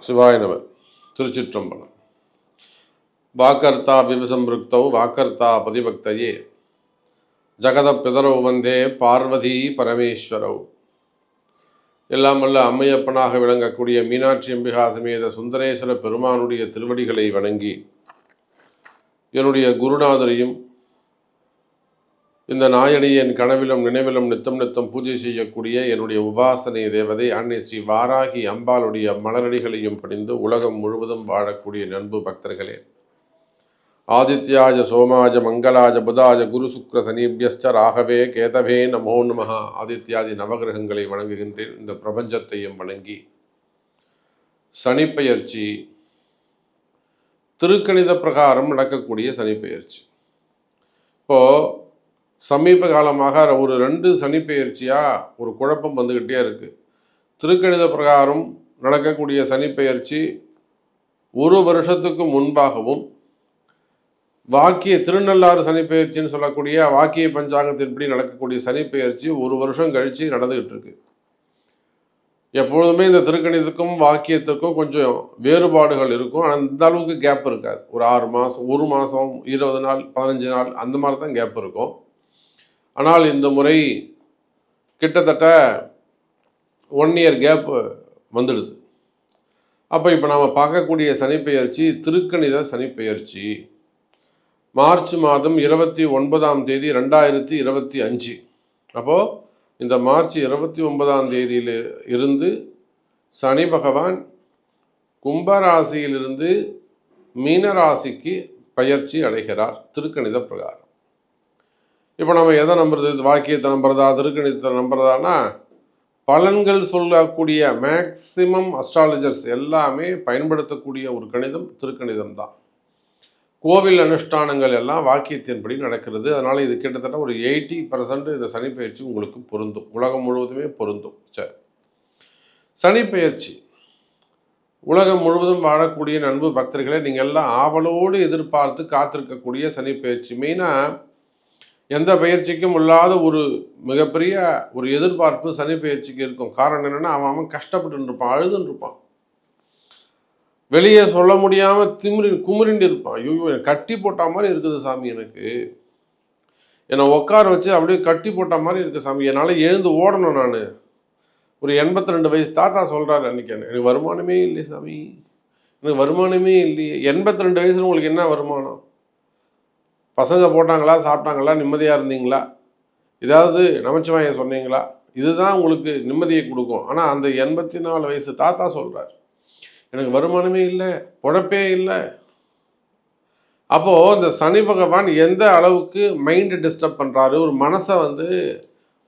சிவாய நம. திருச்சிற்றம்பலம். வாக்கர்த்தா விவசம்பிருக்தௌ வாக்கர்த்தா பதிபக்தையே. ஜகத பிதரவு வந்தே பார்வதி பரமேஸ்வரவ் எல்லாம் வல்ல அம்மையப்பனாக விளங்கக்கூடிய மீனாட்சி அம்பிகா சமேத சுந்தரேஸ்வர பெருமானுடைய திருவடிகளை வணங்கி என்னுடைய குருநாதரையும் இந்த நாயடியின் கனவிலும் நினைவிலும் நித்தம் நித்தம் பூஜை செய்யக்கூடிய என்னுடைய உபாசனை தேவதை அன்னை ஸ்ரீ வாராகி அம்பாளுடைய மலரடிகளையும் பணிந்து உலகம் முழுவதும் வாழக்கூடிய நண்பு பக்தர்களே. ஆதித்யாஜ சோமாஜ மங்களாஜ புதாஜ குரு சுக்ர சனீபியஸ்ச ராகவே கேதவே நமோ நமஹா. ஆதித்யாதி நவகிரகங்களை வணங்குகின்றேன். இந்த பிரபஞ்சத்தையும் வணங்கி சனிப்பெயர்ச்சி. திருக்கணித பிரகாரம் நடக்கக்கூடிய சனிப்பெயர்ச்சி. இப்போ சமீப காலமாக ஒரு ரெண்டு சனிப்பெயர்ச்சியாக ஒரு குழப்பம் வந்துக்கிட்டே இருக்குது திருக்கணித பிரகாரம் நடக்கக்கூடிய சனிப்பெயர்ச்சி ஒரு வருஷத்துக்கு முன்பாகவும் வாக்கிய திருநள்ளாறு சனிப்பெயர்ச்சின்னு சொல்லக்கூடிய வாக்கிய பஞ்சாங்கத்தின்படி நடக்கக்கூடிய சனிப்பெயர்ச்சி ஒரு வருஷம் கழித்து நடந்துக்கிட்டு இருக்கு. எப்பொழுதுமே இந்த திருக்கணிதத்துக்கும் வாக்கியத்துக்கும் கொஞ்சம் வேறுபாடுகள் இருக்கும். ஆனால் இந்த அளவுக்கு கேப் இருக்காது. ஒரு ஆறு மாதம் ஒரு மாதம் இருபது நாள் பதினஞ்சு நாள் அந்த மாதிரி தான் கேப் இருக்கும். ஆனால் இந்த முறை கிட்டத்தட்ட ஒன் இயர் கேப் வந்துடுது. அப்போ இப்போ நாம் பார்க்கக்கூடிய சனிப்பெயர்ச்சி திருக்கணித சனிப்பெயர்ச்சி மார்ச் மாதம் இருபத்தி ஒன்பதாம் தேதி ரெண்டாயிரத்தி இருபத்தி அஞ்சு. அப்போது இந்த மார்ச் இருபத்தி ஒன்பதாம் தேதியில் இருந்து சனி பகவான் கும்பராசியிலிருந்து மீனராசிக்கு பயிற்சி அடைகிறார் திருக்கணித பிரகாரம். இப்போ நம்ம எதை நம்புறது? இது வாக்கியத்தை நம்புறதா? திருக்கணிதத்தை நம்புறதானா பலன்கள் சொல்லக்கூடிய மேக்சிமம் அஸ்ட்ராலஜர்ஸ் எல்லாமே பயன்படுத்தக்கூடிய ஒரு கணிதம் திருக்கணிதம் தான். கோவில் அனுஷ்டானங்கள் எல்லாம் வாக்கியத்தின்படி நடக்கிறது. அதனால் இது கிட்டத்தட்ட ஒரு எயிட்டி பர்சன்ட் இந்த சனிப்பெயர்ச்சி உங்களுக்கு பொருந்தும். உலகம் முழுவதுமே பொருந்தும். சரி. சனிப்பெயர்ச்சி. உலகம் முழுவதும் வாழக்கூடிய நண்பு பக்தர்களை நீங்கள் எல்லாம் ஆவலோடு எதிர்பார்த்து காத்திருக்கக்கூடிய சனிப்பெயர்ச்சி. மெயினாக எந்த பயிற்சிக்கும் இல்லாத ஒரு மிகப்பெரிய ஒரு எதிர்பார்ப்பு சனி பயிற்சிக்கு இருக்கும். காரணம் என்னென்னா அவன் அவன் கஷ்டப்பட்டு இருப்பான் அழுதுன்னு இருப்பான் வெளியே சொல்ல முடியாமல் திமிரி குமுறிண்டு இருப்பான் ஐயோ எனக்கு கட்டி போட்ட மாதிரி இருக்குது சாமி எனக்கு. என்னை உட்கார வச்சு அப்படியே கட்டி போட்ட மாதிரி இருக்குது சாமி. என்னால் எழுந்து ஓடணும் நான். ஒரு எண்பத்தி ரெண்டு வயசு தாத்தா சொல்கிறாரு அன்றைக்கி எனக்கு வருமானமே இல்லை சாமி. எனக்கு வருமானமே இல்லையே. எண்பத்தி ரெண்டு வயசுல உங்களுக்கு என்ன வருமானம்? பசங்க போட்டாங்களா சாப்பிட்டாங்களா நிம்மதியாக இருந்தீங்களா? ஏதாவது நமச்சிவாயம் சொன்னீங்களா? இதுதான் உங்களுக்கு நிம்மதியை கொடுக்கும். ஆனால் அந்த எண்பத்தி நாலு வயசு தாத்தா சொல்கிறார் எனக்கு வருமானமே இல்லை பொழப்பே இல்லை. அப்போது இந்த சனி பகவான் எந்த அளவுக்கு மைண்டை டிஸ்டர்ப் பண்ணுறாரு ஒரு மனசை வந்து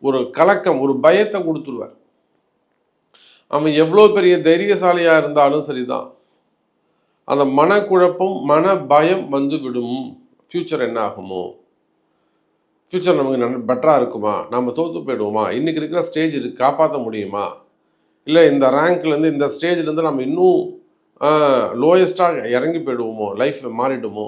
ஒரு கலக்கம் ஒரு பயத்தை கொடுத்துருவார். அவன் எவ்வளோ பெரிய தைரியசாலியாக இருந்தாலும் சரிதான். அந்த மனக்குழப்பம் மன பயம் வந்து விடும். ஃப்யூச்சர் என்ன ஆகுமோ ஃப்யூச்சர் நமக்கு நல்ல பெட்டராக இருக்குமா? நம்ம தோற்று போயிடுவோமா? இன்றைக்கி இருக்கிற ஸ்டேஜ் இருக்கு காப்பாற்ற முடியுமா? இல்லை இந்த ரேங்க்லேருந்து இந்த ஸ்டேஜ்லேருந்து நம்ம இன்னும் லோயஸ்ட்டாக இறங்கி போயிடுவோமோ? லைஃப் மாறிடுமோ?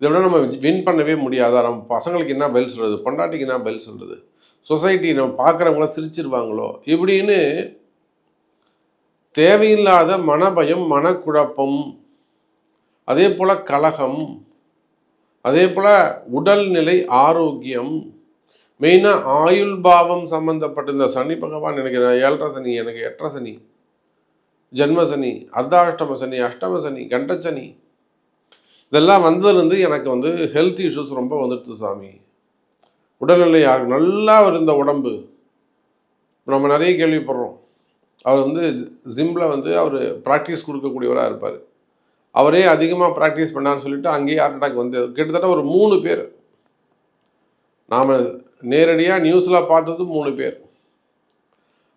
இதை விட நம்ம வின் பண்ணவே முடியாதா? நம்ம பசங்களுக்கு என்ன பதில் சொல்கிறது பொண்டாட்டிக்கு என்ன பதில் சொல்கிறது சொசைட்டி நம்ம பார்க்குறவங்களாம் சிரிச்சிருவாங்களோ? இப்படின்னு தேவையில்லாத மனபயம் மனக்குழப்பம் அதே போல் கலகம் அதே போல் உடல்நிலை ஆரோக்கியம். மெயினாக ஆயுள் பாவம் சம்மந்தப்பட்ட இந்த சனி பகவான் எனக்கு ஏழரை சனி எனக்கு எட்டரை சனி. ஜென்ம சனி அர்த்தாஷ்டம சனி அஷ்டம சனி கண்டச்சனி இதெல்லாம் வந்ததுலேருந்து எனக்கு வந்து ஹெல்த் இஷ்யூஸ் ரொம்ப வந்துடுது சாமி. உடல்நிலை யாருக்கு நல்லா இருந்த உடம்பு. நம்ம நிறைய கேள்விப்படுறோம். அவர் வந்து ஜிம்மில் வந்து அவர் ப்ராக்டிஸ் கொடுக்கக்கூடியவராக இருப்பார். அவரே அதிகமாக ப்ராக்டிஸ் பண்ணான்னு சொல்லிட்டு அங்கேயே ஹார்ட் அட்டாக் வந்து கிட்டத்தட்ட ஒரு மூணு பேர். நாம் நேரடியாக நியூஸில் பார்த்தது மூணு பேர்.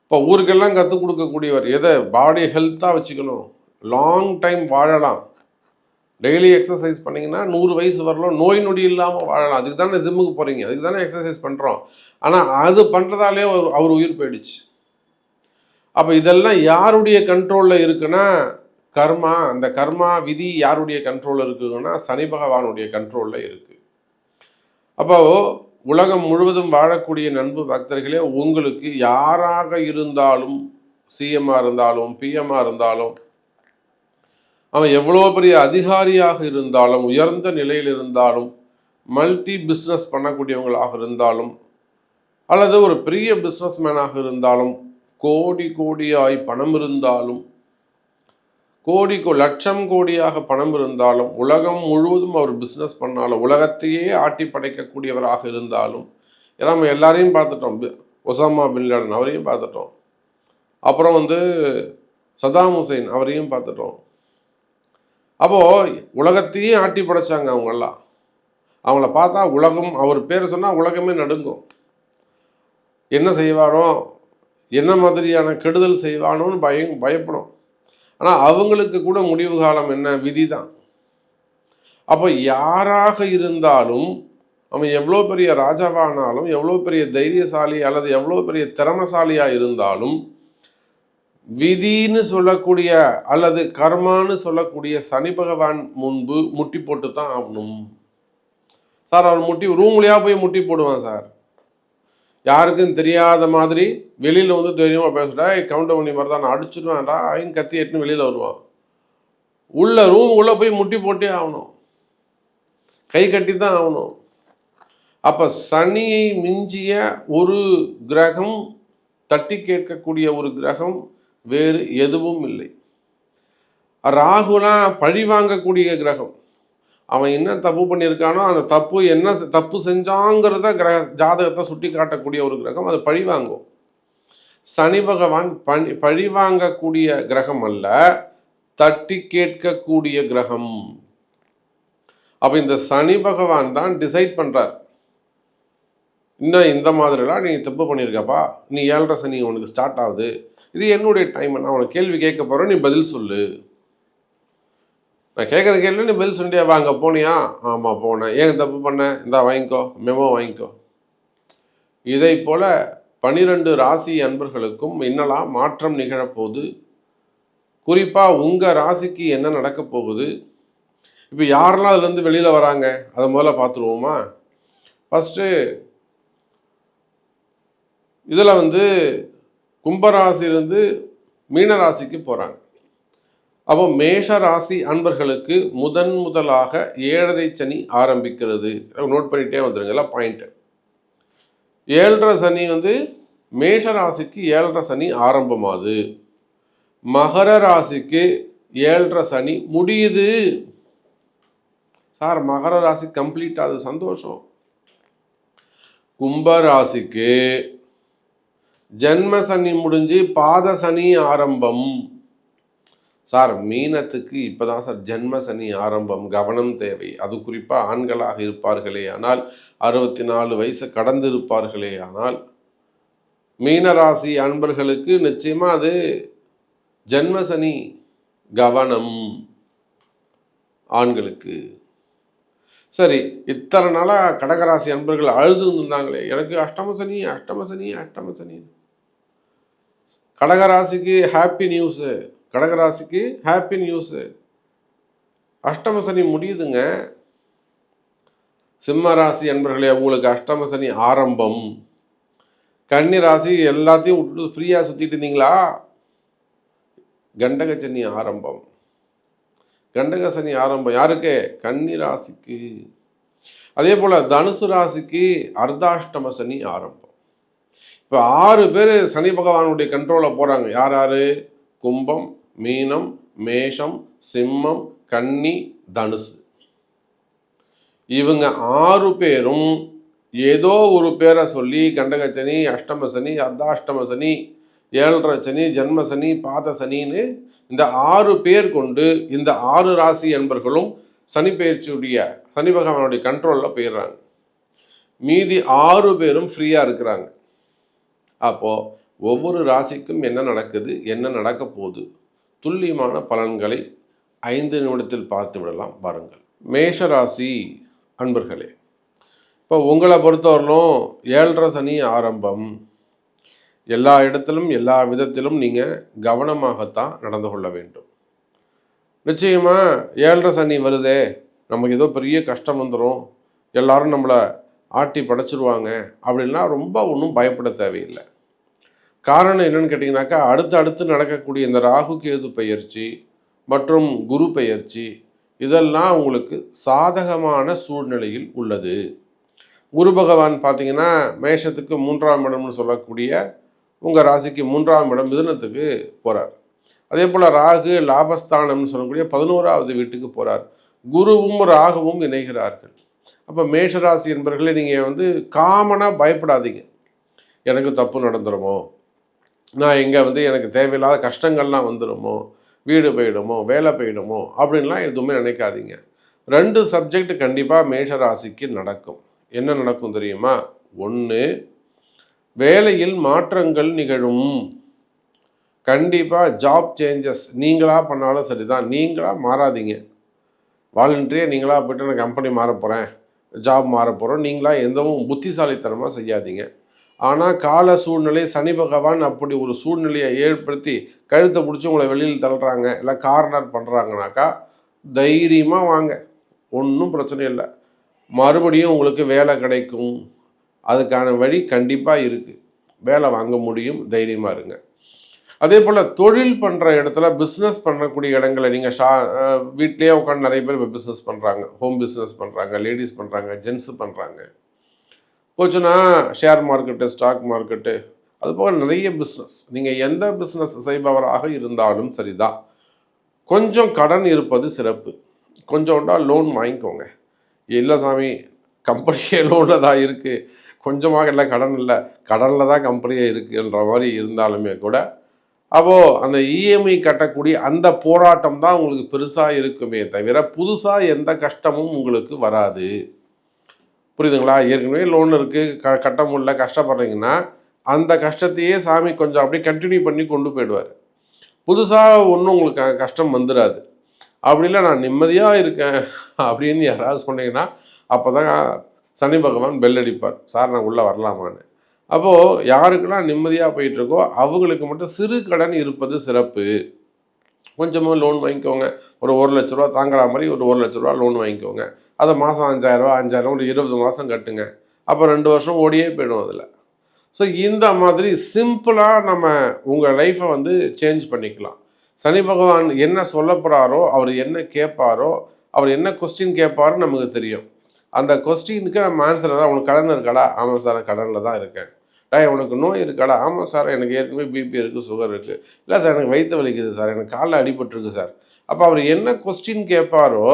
இப்போ ஊருக்கெல்லாம் கற்றுக் கொடுக்கக்கூடியவர் எதை? பாடி ஹெல்த்தாக வச்சுக்கணும். லாங் டைம் வாழலாம். டெய்லி எக்ஸசைஸ் பண்ணிங்கன்னா நூறு வயசு வரலாம் நோய் நொடி இல்லாமல் வாழலாம். அதுக்கு தானே ஜிம்முக்கு போகிறீங்க அதுக்கு தானே எக்ஸசைஸ் பண்ணுறோம் ஆனால் அது பண்ணுறதாலே அவர் அவர் உயிர் போயிடுச்சு. அப்போ இதெல்லாம் யாருடைய கண்ட்ரோலில் இருக்குன்னா கர்மா அந்த கர்மா விதி யாருடைய கண்ட்ரோலில் இருக்குதுன்னா சனி பகவானுடைய கண்ட்ரோலில் இருக்குது அப்போ உலகம் முழுவதும் வாழக்கூடிய நண்பு பக்தர்களே உங்களுக்கு யாராக இருந்தாலும் சிஎம்மாக இருந்தாலும் பிஎம்மாக இருந்தாலும் அவன் எவ்வளோ பெரிய அதிகாரியாக இருந்தாலும் உயர்ந்த நிலையில் இருந்தாலும் மல்டி பிஸ்னஸ் பண்ணக்கூடியவங்களாக இருந்தாலும் அல்லது ஒரு பெரிய பிஸ்னஸ்மேனாக இருந்தாலும் கோடி கோடியாய் பணம் இருந்தாலும் கோடி லட்சம் கோடியாக பணம் இருந்தாலும் உலகம் முழுவதும் அவர் பிஸ்னஸ் பண்ணாலும் உலகத்தையே ஆட்டி படைக்கக்கூடியவராக இருந்தாலும் ஏன்னா நம்ம எல்லாரையும் பார்த்துட்டோம். ஒசாமா பின் லேடன் அவரையும் பார்த்துட்டோம். அப்புறம் வந்து சதாம் ஹுசைன் அவரையும் பார்த்துட்டோம். அப்போது உலகத்தையே ஆட்டி படைச்சாங்க அவங்கெல்லாம். அவங்கள பார்த்தா உலகம் அவர் பேரை சொன்னால் உலகமே நடுங்கும். என்ன செய்வானோ என்ன மாதிரியான கெடுதல் செய்வானோன்னு பயம் பயப்படும். ஆனால் அவங்களுக்கு கூட முடிவு காலம் என்ன? விதி தான் அப்போ யாராக இருந்தாலும் அவன் எவ்வளோ பெரிய ராஜாவானாலும் எவ்வளோ பெரிய தைரியசாலி அல்லது எவ்வளோ பெரிய திறமசாலியாக இருந்தாலும் விதின்னு சொல்லக்கூடிய அல்லது கர்மான்னு சொல்லக்கூடிய சனி பகவான் முன்பு முட்டி போட்டு தான் ஆகணும். சார் அவர் முட்டி ரூம்லையா போய் முட்டி போடுவான் சார்? யாருக்கும் தெரியாத மாதிரி வெளியில் வந்து தெரியுமா பேசிட்டா கவுண்டர் பண்ணி மாதிரி தான் நான் அடிச்சிருவேன்டா ஐன்னு கத்தி எட்டுன்னு வெளியில் வருவான். உள்ள ரூம் உள்ளே போய் முட்டி போட்டே ஆகணும். கை கட்டி தான் ஆகணும். அப்போ சனியை மிஞ்சிய ஒரு கிரகம் தட்டி கேட்கக்கூடிய ஒரு கிரகம் வேறு எதுவும் இல்லை. ராகுனா பழி வாங்கக்கூடிய கிரகம். அவன் என்ன தப்பு பண்ணியிருக்கானோ அந்த தப்பு என்ன செ- தப்பு செஞ்சாங்கிறத கிரக ஜாதகத்தை சுட்டி காட்டக்கூடிய ஒரு கிரகம் அது பழி வாங்கும். சனி பகவான் பணி பழி வாங்கக்கூடிய கிரகம் அல்ல தட்டி கேட்கக்கூடிய கிரகம். அப்போ இந்த சனி பகவான் தான் டிசைட் பண்ணுறார் இன்னும் இந்த மாதிரிலாம் நீ தப்பு பண்ணியிருக்கப்பா நீ ஏழரை சனி உனக்கு ஸ்டார்ட் ஆகுது. இது என்னுடைய டைம் நான் உனக்கு கேள்வி கேட்க போகிறேன் நீ பதில் சொல்லு. நான் கேட்குற கேள்வி நீ பதில் சொல்லியா வாங்க போனியா? ஆமாம் போனேன். ஏன் தப்பு பண்ணேன் இந்தா வாங்கிக்கோ. மெமோ வாங்கிக்கோ. இதை போல பனிரெண்டு ராசி அன்பர்களுக்கும் இன்னலாம் மாற்றம் நிகழப்போகுது. குறிப்பாக உங்கள் ராசிக்கு என்ன நடக்க போகுது? இப்போ யாரெல்லாம் அதுலேருந்து வெளியில் வராங்க? அதை முதல்ல பார்த்துருவோமா? ஃபஸ்ட்டு இதில் வந்து கும்பராசிலேருந்து மீனராசிக்கு போகிறாங்க அப்போ மேஷ ராசி அன்பர்களுக்கு முதன் முதலாக ஏழரை சனி ஆரம்பிக்கிறது. நோட் பண்ணிட்டே வந்துருங்கல்ல பாயிண்ட்டு ஏழரை சனி வந்து மேஷ ராசிக்கு ஏழரை சனி ஆரம்பமாகுது. மகர ராசிக்கு ஏழரை சனி முடியுது. சார் மகர ராசி கம்ப்ளீட் ஆகுது சந்தோஷம். கும்ப ராசிக்கு ஜென்ம சனி முடிஞ்சு பாத சனி ஆரம்பம். சார் மீனத்துக்கு இப்பதான் சார் ஜென்ம சனி ஆரம்பம் கவனம் தேவை. அது குறிப்பாக ஆண்களாக இருப்பார்களே ஆனால் அறுபத்தி நாலு வயசு கடந்து இருப்பார்களே ஆனால் மீனராசி அன்பர்களுக்கு நிச்சயமாக அது ஜென்ம சனி கவனம் ஆண்களுக்கு. சரி இத்தனை நாளாக கடகராசி அன்பர்கள் அழுது இருந்தாங்களே எனக்கு அஷ்டம சனி அஷ்டம சனி அஷ்டம சனி கடகராசிக்கு ஹாப்பி நியூஸு கடகராசிக்கு ஹாப்பி நியூஸு அஷ்டம சனி முடியுதுங்க. சிம்ம ராசி அன்பர்களே உங்களுக்கு அஷ்டம சனி ஆரம்பம். கன்னி ராசி எல்லாத்தையும் விட்டுட்டு ஃப்ரீயாக சுற்றிட்டு இருந்தீங்களா? கண்டக சனி ஆரம்பம். கண்டக சனி ஆரம்பம். யாருக்கு? கன்னி ராசிக்கு. அதே போல் தனுசு ராசிக்கு அர்த்தாஷ்டம சனி ஆரம்பம். இப்போ ஆறு பேர் சனி பகவானுடைய கண்ட்ரோலில் போகிறாங்க யார் யார்? கும்பம் மீனம் மேஷம் சிம்மம் கன்னி தனுசு. இவங்க ஆறு பேரும் ஏதோ ஒரு பேரை சொல்லி கண்டகச்சனி சனி அர்த்தாஷ்டமசனி சனி சனி ஏழரை சனி ஜென்மசனி பாத சனின்னு இந்த ஆறு பேர் கொண்டு இந்த ஆறு ராசி என்பர்களும் சனி பயிற்சியுடைய சனி பகவானுடைய கண்ட்ரோலில் போயிடுறாங்க. மீதி ஆறு பேரும் ஃப்ரீயாக இருக்கிறாங்க. அப்போது ஒவ்வொரு ராசிக்கும் என்ன நடக்குது என்ன நடக்க போகுது? துல்லியமான பலன்களை ஐந்து நிமிடத்தில் பார்த்து விடலாம். பாருங்கள் மேஷ ராசி அன்பர்களே இப்போ உங்களை பொறுத்தவரையிலும் ஏழரை சனி ஆரம்பம். எல்லா இடத்திலும் எல்லா விதத்திலும் நீங்கள் கவனமாகத்தான் நடந்து கொள்ள வேண்டும். நிச்சயமாக ஏழரை சனி வருதே நமக்கு ஏதோ பெரிய கஷ்டம் வந்துடும் எல்லாரும் நம்மளை ஆட்டி படைச்சிருவாங்க அப்படின்னா ரொம்ப ஒன்றும் பயப்பட தேவையில்லை. காரணம் என்னன்னு கேட்டிங்கனாக்கா அடுத்து அடுத்து நடக்கக்கூடிய இந்த ராகு கேது பயிற்சி மற்றும் குரு பயிற்சி இதெல்லாம் உங்களுக்கு சாதகமான சூழ்நிலையில் உள்ளது. குரு பகவான் பார்த்தீங்கன்னா மேஷத்துக்கு மூன்றாம் இடம்னு சொல்லக்கூடிய உங்கள் ராசிக்கு மூன்றாம் இடம் மிதுனத்துக்கு போகிறார் அதே போல் ராகு லாபஸ்தானம்னு சொல்லக்கூடிய பதினோராவது வீட்டுக்கு போகிறார் குருவும் ராகுவும் இணைகிறார்கள். அப்போ மேஷராசி என்பர்களே நீங்கள் வந்து காமனாக பயப்படாதீங்க. எனக்கு தப்பு நடந்துருமோ? நான் இங்கே வந்து எனக்கு தேவையில்லாத கஷ்டங்கள்லாம் வந்துடுமோ? வீடு போயிடுமோ? வேலை போயிடுமோ? அப்படின்லாம் எதுவுமே நினைக்காதீங்க. ரெண்டு சப்ஜெக்ட் கண்டிப்பாக மேஷராசிக்கு நடக்கும். என்ன நடக்கும் தெரியுமா? ஒன்று வேலையில் மாற்றங்கள் நிகழும். கண்டிப்பாக ஜாப் சேஞ்சஸ் நீங்களாக பண்ணாலும் சரிதான். நீங்களாக மாறாதீங்க. வாலண்டரியாக நீங்களாக போய்ட்டு நான் கம்பெனி மாற போகிறேன் ஜாப் மாற போகிறோம் நீங்களாக எந்தவும் புத்திசாலித்தனமாக செய்யாதீங்க. ஆனால் கால சூழ்நிலை சனி பகவான் அப்படி ஒரு சூழ்நிலையை ஏற்படுத்தி கழுத்தை பிடிச்சி உங்களை வெளியில் தள்ளுறாங்க இல்லை கார்னர் பண்ணுறாங்கனாக்கா தைரியமாக வாங்க. ஒன்றும் பிரச்சனை இல்லை. மறுபடியும் உங்களுக்கு வேலை கிடைக்கும். அதுக்கான வழி கண்டிப்பாக இருக்குது வேலை வாங்க முடியும். தைரியமாக இருங்க. அதே போல் தொழில் பண்ணுற இடத்துல பிஸ்னஸ் பண்ணக்கூடிய இடங்களை நீங்கள் ஷா வீட்லேயே உட்காந்து நிறைய பேர் இப்போ பிஸ்னஸ் பண்ணுறாங்க ஹோம் பிஸ்னஸ் பண்ணுறாங்க லேடிஸ் பண்ணுறாங்க ஜென்ஸு பண்ணுறாங்க போச்சுன்னா ஷேர் மார்க்கெட்டு ஸ்டாக் மார்க்கெட்டு அது போக நிறைய பிஸ்னஸ் நீங்கள் எந்த பிஸ்னஸ் செய்பவராக இருந்தாலும் சரிதான் கொஞ்சம் கடன் இருப்பது சிறப்பு. கொஞ்சோண்டா லோன் வாங்கிக்கோங்க. இல்லை சாமி கம்பெனியே லோனில் தான் இருக்குது கொஞ்சமாக இல்லை கடன் இல்லை. கடனில் தான் கம்பெனியே இருக்குன்ற மாதிரி இருந்தாலுமே கூட அப்போது அந்த இஎம்ஐ கட்டக்கூடிய அந்த போராட்டம் தான் உங்களுக்கு பெருசாக இருக்குமே தவிர புதுசாக எந்த கஷ்டமும் உங்களுக்கு வராது. புரியுதுங்களா? ஏற்கனவே லோன் இருக்குது க கட்ட முடியல கஷ்டப்படுறீங்கன்னா அந்த கஷ்டத்தையே சாமி கொஞ்சம் அப்படியே கண்டினியூ பண்ணி கொண்டு போயிடுவார். புதுசாக ஒன்றும் உங்களுக்கு கஷ்டம் வந்துடாது அப்படி இல்லை நான் நிம்மதியாக இருக்கேன் அப்படின்னு யாராவது சொன்னீங்கன்னா அப்போ தான் சனி பகவான் பெல் அடிப்பார். சார் நான் உள்ளே வரலாமான்னு. அப்போது யாருக்கெல்லாம் நிம்மதியாக போயிட்டுருக்கோ அவங்களுக்கு மட்டும் சிறு கடன் இருப்பது சிறப்பு. கொஞ்சமாக லோன் வாங்கிக்கோங்க. ஒரு ஒரு லட்ச ரூபா தாங்குற மாதிரி ஒரு ஒரு லட்ச ரூபா லோன் வாங்கிக்கோங்க. அதை மாதம் அஞ்சாயிரரூவா அஞ்சாயிரம் ஒரு இருபது மாதம் கட்டுங்க. அப்போ ரெண்டு வருஷம் ஓடியே போயிடும் அதில். ஸோ இந்த மாதிரி சிம்பிளாக நம்ம உங்கள் லைஃப்பை வந்து சேஞ்ச் பண்ணிக்கலாம். சனி பகவான் என்ன சொல்ல போகிறாரோ அவர் என்ன கேட்பாரோ அவர் என்ன கொஸ்டின் கேட்பாரோ நமக்கு தெரியும். அந்த கொஸ்டினுக்கு நம்ம ஆன்சர் தான். உனக்கு கடன் இருக்காடா? ஆமாம் சார் கடனில் தான் இருக்கேன். டா உனக்கு நோய் இருக்காடா? ஆமாம் சார் எனக்கு ஏற்கனவே பிபி இருக்குது சுகர் இருக்குது இல்லை சார் எனக்கு வயிற்று வலிக்குது சார் எனக்கு காலில் அடிபட்டுருக்கு சார். அப்போ அவர் என்ன கொஸ்டின் கேட்பாரோ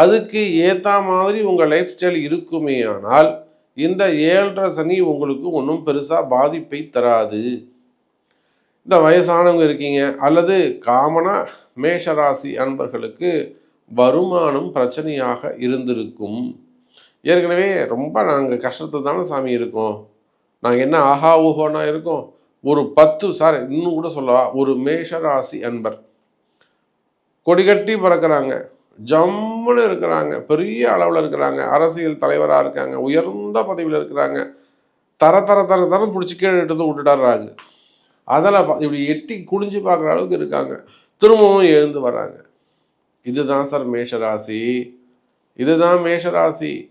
அதுக்கு ஏற்ற மாதிரி உங்கள் லைஃப் ஸ்டைல் இருக்குமே ஆனால் இந்த ஏழரை சனி உங்களுக்கு ஒன்றும் பெருசாக பாதிப்பை தராது. இந்த வயசானவங்க இருக்கீங்க அல்லது காமனாக மேஷராசி அன்பர்களுக்கு வருமானம் பிரச்சனையாக இருந்திருக்கும். ஏற்கனவே ரொம்ப நாங்கள் கஷ்டத்தில் தானே சாமி இருக்கோம். நாங்கள் என்ன ஆஹா ஊஹோனா இருக்கோம். ஒரு பத்து சார் இன்னும் கூட சொல்லலாம் ஒரு மேஷராசி அன்பர். கொடிகட்டி பறக்கிறாங்க. ஜம்முன்னு இருக்கிறாங்க பெரிய அளவில் இருக்கிறாங்க. அரசியல் தலைவராக இருக்காங்க உயர்ந்த பதவியில் இருக்கிறாங்க. தர தர தர தரம் பிடிச்சி கீழே எடுத்து விட்டுடுறாங்க அதில் இப்படி எட்டி குடிஞ்சு பார்க்குற அளவுக்கு இருக்காங்க. திரும்பவும் எழுந்து வர்றாங்க. இதுதான் சார் மேஷராசி. இதுதான் மேஷராசி.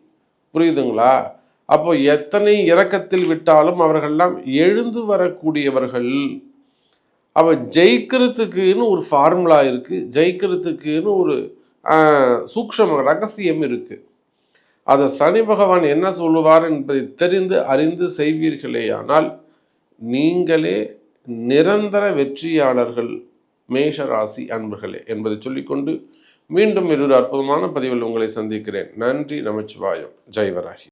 புரியுதுங்களா? அப்போ எத்தனை இறக்கத்தில் விட்டாலும் அவர்கள்லாம் எழுந்து வரக்கூடியவர்கள். அவள் ஜெயிக்கிறதுக்குன்னு ஒரு ஃபார்முலா இருக்குது ஜெயிக்கிறதுக்குன்னு ஒரு சூக்ஷம ரகசியம் இருக்குது அதை சனி பகவான் என்ன சொல்லுவார் என்பதை தெரிந்து அறிந்து செய்வீர்களே ஆனால் நீங்களே நிரந்தர வெற்றியாளர்கள் மேஷராசி அன்பர்களே என்பதை சொல்லிக்கொண்டு மீண்டும் ஒரு அற்புதமான பதிவில் உங்களை சந்திக்கிறேன். நன்றி நமச்சிவாயம். ஜெய்வராகி